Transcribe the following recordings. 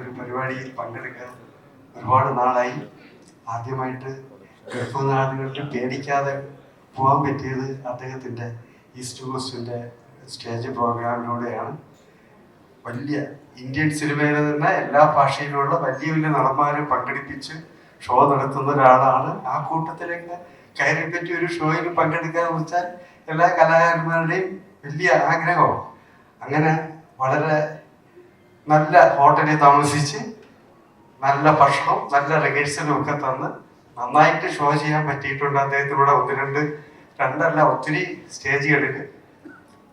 ഒരു പരിപാടിയിൽ പങ്കെടുക്കാൻ ഒരുപാട് നാളായി. ആദ്യമായിട്ട് ഗർഭനാടുകളിൽ പേടിക്കാതെ പോകാൻ പറ്റിയത് അദ്ദേഹത്തിന്റെ ഈസ്റ്റ് കോസ്റ്റിന്റെ സ്റ്റേജ് പ്രോഗ്രാമിലൂടെയാണ്. വലിയ ഇന്ത്യൻ സിനിമയിൽ തന്നെ എല്ലാ ഭാഷയിലുള്ള വലിയ വലിയ നടന്മാരെ പങ്കെടുപ്പിച്ച് ഷോ നടത്തുന്ന ഒരാളാണ്. ആ കൂട്ടത്തിലേക്ക് കയറി പറ്റി ഒരു ഷോയിൽ പങ്കെടുക്കാൻ വെച്ചാൽ എല്ലാ കലാകാരന്മാരുടെയും വലിയ ആഗ്രഹമാണ്. അങ്ങനെ വളരെ നല്ല ഹോട്ടലിൽ താമസിച്ച് നല്ല ഭക്ഷണം നല്ല റിഹേഴ്സലും ഒക്കെ തന്ന് നന്നായിട്ട് ഷോ ചെയ്യാൻ പറ്റിയിട്ടുണ്ട് അദ്ദേഹത്തിലൂടെ ഒന്ന് രണ്ട് രണ്ടല്ല ഒത്തിരി സ്റ്റേജുകളിൽ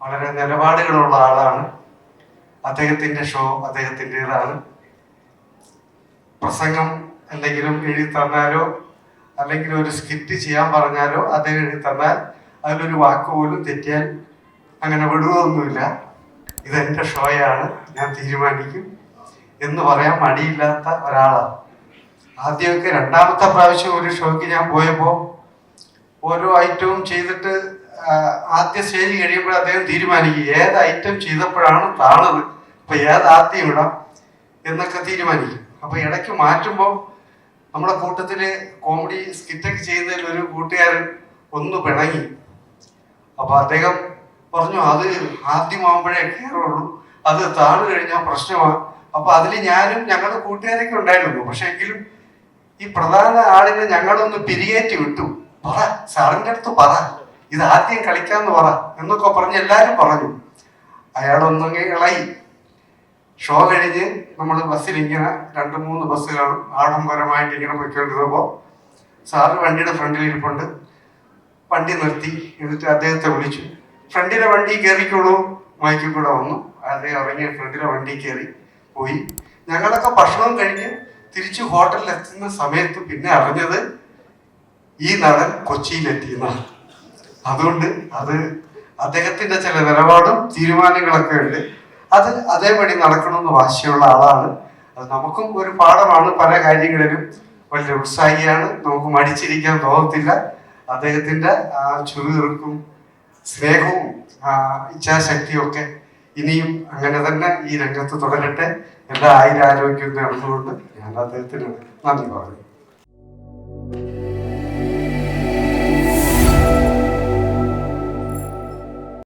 വളരെ നിലപാടുകളുള്ള ആളാണ്. അദ്ദേഹത്തിന്റെ ഷോ അദ്ദേഹത്തിന്റെതാണ്. പ്രസംഗം എന്തെങ്കിലും എഴുതി തന്നാലോ അല്ലെങ്കിൽ ഒരു സ്കിറ്റ് ചെയ്യാൻ പറഞ്ഞാലോ അത് എഴുതി തന്നാൽ അതിലൊരു വാക്ക് പോലും തെറ്റിയാൽ അങ്ങനെ വിടുകയൊന്നുമില്ല. ഇതെന്റെ ഷോയാണ് ഞാൻ തീരുമാനിക്കും. എന്ന് പറയാൻ മടിയില്ലാത്ത ഒരാളാണ് ആദ്യമൊക്കെ രണ്ടാമത്തെ പ്രാവശ്യം ഒരു ഷോയ്ക്ക് ഞാൻ പോയപ്പോൾ ഓരോ ഐറ്റവും ചെയ്തിട്ട് ആദ്യ സ്റ്റേജ് കഴിയുമ്പോൾ അദ്ദേഹം തീരുമാനിക്കും ഏത് ഐറ്റം ചെയ്തപ്പോഴാണ് താണത്? അപ്പൊ ഏത് ആദ്യം ഇടാം എന്നൊക്കെ തീരുമാനിക്കും. അപ്പോൾ ഇടയ്ക്ക് മാറ്റുമ്പോൾ നമ്മുടെ കൂട്ടത്തിൽ കോമഡി സ്കിറ്റൊക്കെ ചെയ്യുന്നതിൽ ഒരു കൂട്ടുകാരൻ ഒന്ന് പിണങ്ങി. അപ്പൊ അദ്ദേഹം പറഞ്ഞു അത് ആദ്യമാകുമ്പോഴേ കയറുള്ളൂ. അത് താണു കഴിഞ്ഞാൽ പ്രശ്നമാണ് അപ്പൊ അതിൽ ഞാനും ഞങ്ങളുടെ കൂട്ടുകാരൊക്കെ ഉണ്ടായിരുന്നു. പക്ഷെ എങ്കിലും ഈ പ്രധാന ആളിനെ ഞങ്ങളൊന്ന് പിരിയേറ്റി വിട്ടു. പറ സാറിന്റെ അടുത്ത് പറ. ഇത് ആദ്യം കളിക്കാന്ന് പറ. എന്നൊക്കെ പറഞ്ഞ് എല്ലാരും പറഞ്ഞു. അയാളൊന്നും ഇളയി ഷോ കഴിഞ്ഞ് നമ്മൾ ബസ്സിൽ ഇങ്ങനെ രണ്ട് മൂന്ന് ബസ്സുകളും ആഡംബരമായിട്ട് ഇങ്ങനെ പോയിക്കൊണ്ടിരുന്നപ്പോൾ സാറ് വണ്ടിയുടെ ഫ്രണ്ടിൽ ഇരിപ്പുണ്ട്. വണ്ടി നിർത്തി. എന്നിട്ട് അദ്ദേഹത്തെ വിളിച്ചു. ഫ്രണ്ടിലെ വണ്ടി കയറിക്കോളൂ മൈക്കിൽ കൂടെ വന്നു. അദ്ദേഹം ഇറങ്ങി ഫ്രണ്ടിലെ വണ്ടി കയറി പോയി. ഞങ്ങളൊക്കെ ഭക്ഷണം കഴിഞ്ഞ് തിരിച്ച് ഹോട്ടലിൽ എത്തുന്ന സമയത്ത് പിന്നെ അറിഞ്ഞത് ഈ നടൻ കൊച്ചിയിലെത്തിയെന്നാണ്. അതുകൊണ്ട് അത് അദ്ദേഹത്തിന്റെ ചില നിലപാടും തീരുമാനങ്ങളൊക്കെ ഉണ്ട്. അത് അതേപടി നടക്കണമെന്ന് വാശിയുള്ള ആളാണ്. അത് നമുക്കും ഒരു പാഠമാണ്. പല കാര്യങ്ങളിലും വലിയ ഉത്സാഹിയാണ്. നമുക്ക് മടിച്ചിരിക്കാൻ തോന്നത്തില്ല. അദ്ദേഹത്തിന്റെ ആ ചുരുതിർക്കും സ്നേഹവും ആ ഇച്ഛാശക്തിയും ഒക്കെ ഇനിയും അങ്ങനെ തന്നെ ഈ രംഗത്ത് തുടരട്ടെ. എല്ലാ ആയിരാരോഗ്യം നടന്നുകൊണ്ട് ഞാൻ അദ്ദേഹത്തിന് നന്ദി പറഞ്ഞു